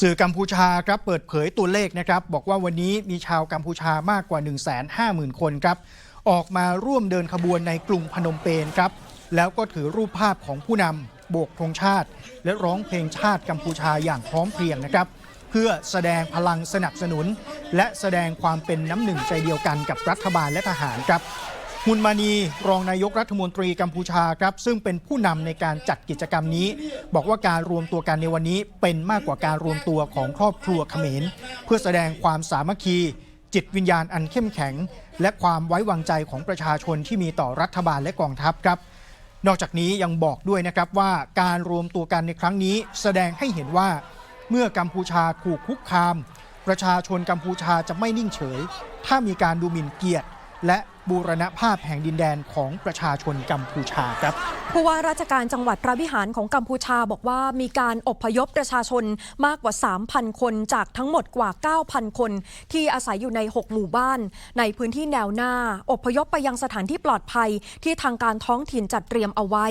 สื่อกัมพูชาครับเปิดเผยตัวเลขนะครับ บอกว่าวันนี้มีชาวกัมพูชามากกว่า 1 5 0 0 0 0 คนครับ ออกมาร่วมเดินขบวนในกรุงพนมเปญครับ แล้วก็ถือรูปภาพของผู้นำโบกธงชาติ และร้องเพลงชาติกัมพูชาอย่างพร้อมเพรียงนะครับ เพื่อแสดงพลังสนับสนุน และแสดงความเป็นน้ำหนึ่งใจเดียวกันกับรัฐบาลและทหารครับ ฮุนมานีรองนายกรัฐมนตรีกัมพูชาครับซึ่งเป็นผู้นำในการจัดกิจกรรมนี้ บอกว่าการรวมตัวกันในวันนี้เป็นมากกว่าการรวมตัวของครอบครัวเขมร เพื่อแสดงความสามัคคี จิตวิญญาณอันเข้มแข็ง และความไว้วางใจของประชาชนที่มีต่อรัฐบาลและกองทัพครับ นอกจากนี้ยังบอกด้วยนะครับว่าการรวมตัวกันในครั้งนี้ แสดงให้เห็นว่าเมื่อกัมพูชาถูกคุกคาม ประชาชนกัมพูชาจะไม่นิ่งเฉย ถ้ามีการดูหมิ่นเกียรติและ บูรณภาพแห่งดินแดนของประชาชนกัมพูชาครับผู้ว่าราชการจังหวัดพระวิหารของกัมพูชาบอกว่ามีการอบพยพประชาชนมากกว่า 3,000 คนจากทั้งหมดกว่า 9,000 คน ที่อาศัยอยู่ใน 6 หมู่บ้าน ในพื้นที่แนวหน้า อบพยพไปยังสถานที่ปลอดภัยที่ทางการท้องถิ่นจัดเตรียมเอาไว้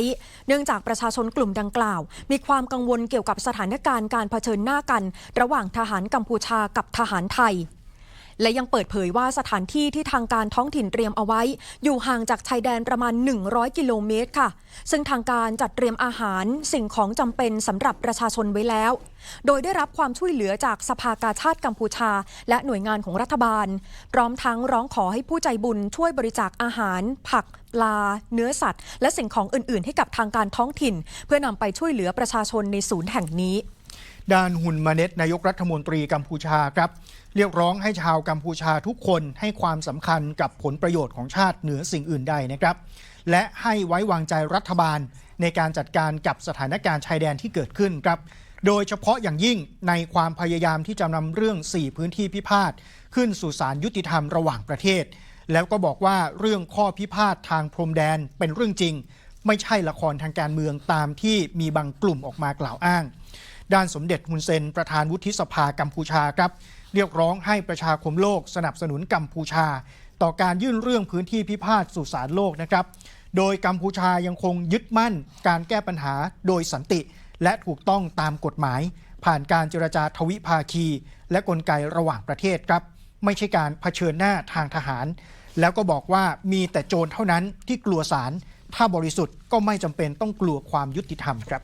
เนื่องจากประชาชนกลุ่มดังกล่าว มีความกังวลเกี่ยวกับสถานการณ์การเผชิญหน้ากัน ระหว่างทหารกัมพูชากับทหารไทย และยังเปิดเผยว่าสถานที่ที่ทางการท้องถิ่นเตรียมเอาไว้ อยู่ห่างจากชายแดนประมาณ 100 กิโลเมตรค่ะ ซึ่งทางการจัดเตรียมอาหารสิ่งของจำเป็นสำหรับประชาชนไว้แล้ว โดยได้รับความช่วยเหลือจากสภากาชาติกัมพูชา และหน่วยงานของรัฐบาล พร้อมทั้งร้องขอให้ผู้ใจบุญช่วยบริจาคอาหาร ผักปลา เนื้อสัตว์ และสิ่งของอื่น ๆ ให้กับทางการท้องถิ่น เพื่อนำไปช่วยเหลือประชาชนในศูนย์แห่งนี้ ด้านหุนมาเน็ตนายกรัฐมนตรีกัมพูชาครับ เรียกร้องให้ชาวกัมพูชาทุกคนให้ความสำคัญกับผลประโยชน์ของชาติเหนือสิ่งอื่นใดนะครับ และให้ไว้วางใจรัฐบาลในการจัดการกับสถานการณ์ชายแดนที่เกิดขึ้นครับ โดยเฉพาะอย่างยิ่งในความพยายามที่จะนำเรื่อง 4 พื้นที่พิพาทขึ้นสู่ศาลยุติธรรมระหว่างประเทศ แล้วก็บอกว่าเรื่องข้อพิพาททางพรมแดนเป็นเรื่องจริง ไม่ใช่ละครทางการเมืองตามที่มีบางกลุ่มออกมากล่าวอ้าง ด้านสมเด็จฮุนเซน ประธานวุฒิสภากัมพูชาครับ เรียกร้องให้ประชาคมโลกสนับสนุนกัมพูชา ต่อการยื่นเรื่องพื้นที่พิพาทสู่ศาลโลกนะครับ โดยกัมพูชายังคงยึดมั่น การแก้ปัญหาโดยสันติ และถูกต้องตามกฎหมาย ผ่านการเจรจาทวิภาคี และกลไกระหว่างประเทศครับ ไม่ใช่การเผชิญหน้าทางทหาร แล้วก็บอกว่ามีแต่โจรเท่านั้นที่กลัวศาลถ้าบริสุทธิ์ก็ไม่จำเป็นต้องกลัวความยุติธรรมครับ